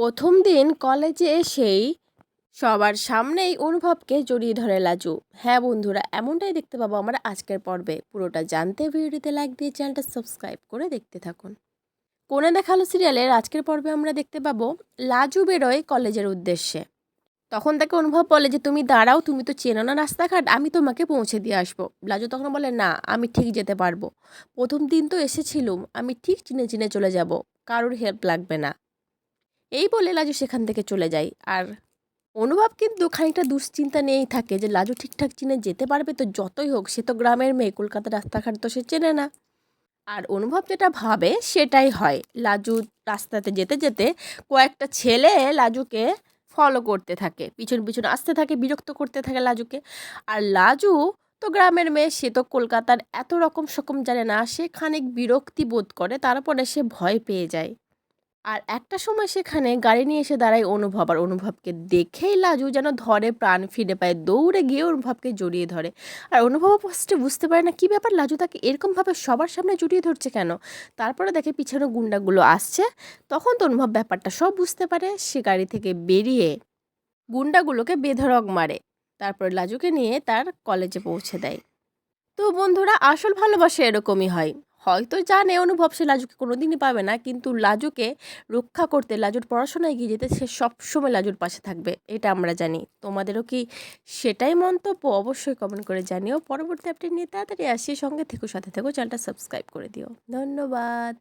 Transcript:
প্রথম দিন কলেজে এসেই সবার সামনেই অনুভবকে জড়িয়ে ধরে লাজু। হ্যাঁ বন্ধুরা, এমনটাই দেখতে পাবো আমরা আজকের পর্বে। পুরোটা জানতে ভিডিওতে লাইক দিয়ে চ্যানেলটা সাবস্ক্রাইব করে দেখতে থাকুন। কোনে দেখাল সিরিয়ালের আজকের পর্বে আমরা দেখতে পাবো, লাজু বেরোয় কলেজের উদ্দেশ্যে। তখন তাকে অনুভব বলে যে, তুমি দাঁড়াও, তুমি তো চেনো না রাস্তাঘাট, আমি তোমাকে পৌঁছে দিয়ে আসব। লাজু তখন বলে, না, আমি ঠিক যেতে পারব। প্রথম দিন তো এসেছিলুম, আমি ঠিক চিনে চিনে চলে যাব। কারোর হেল্প লাগবে না। এই বলে লাজু সেখান থেকে চলে যায়। আর অনুভব কিন্তু খানিকটা দুশ্চিন্তা নিয়েই থাকে যে, লাজু ঠিকঠাক চিনে যেতে পারবে তো যতই হোক, সে তো গ্রামের মেয়ে, কলকাতার রাস্তাঘাট তো সে চেনে না। আর অনুভব যেটা ভাবে, সেটাই হয়। লাজু রাস্তাতে যেতে যেতে কয়েকটা ছেলে লাজুকে ফলো করতে থাকে। পিছন পিছন আসতে থাকে, বিরক্ত করতে থাকে লাজুকে। আর লাজু তো গ্রামের মেয়ে, সে তো কলকাতার এত রকম সকম জানে না। সে খানিক বিরক্তি বোধ করে, তারপরে সে ভয় পেয়ে যায়। আর একটা সময় সেখানে গাড়ি নিয়ে এসে দাঁড়ায় অনুভব, আর অনুভবকে দেখেই লাজু যেন ধরে, প্রাণ ফিরে পায়, দৌড়ে গিয়ে অনুভবকে জড়িয়ে ধরে। আর অনুভব ফার্স্টে বুঝতে পারে না, কী ব্যাপার লাজু তাকে এরকমভাবে সবার সামনে জড়িয়ে ধরছে কেন? তারপরে দেখে পিছনে গুন্ডাগুলো আসছে। তখন তো অনুভব ব্যাপারটা সব বুঝতে পারে, সে গাড়ি থেকে বেরিয়ে গুন্ডাগুলোকে বেধড়ক মারে। তারপর লাজুকে নিয়ে তার কলেজে পৌঁছে দেয়। তো বন্ধুরা, আসল ভালোবাসা এরকমই হয়। হয়তো জানে, অনুভব সে লাজুকে কোনো দিনই পাবে না, কিন্তু লাজুকে রক্ষা করতে, লাজুর পড়াশোনায় গিয়ে যেতে সে সবসময় লাজুর পাশে থাকবে, এটা আমরা জানি। তোমাদেরও কি সেটাই মন্তব্য? অবশ্যই কমেন্ট করে জানিও। পরবর্তী আপডেট নিয়ে তাড়াতাড়ি আসি। সঙ্গে থেকো, সাথে থেকো চ্যানেলটা সাবস্ক্রাইব করে দিও। ধন্যবাদ।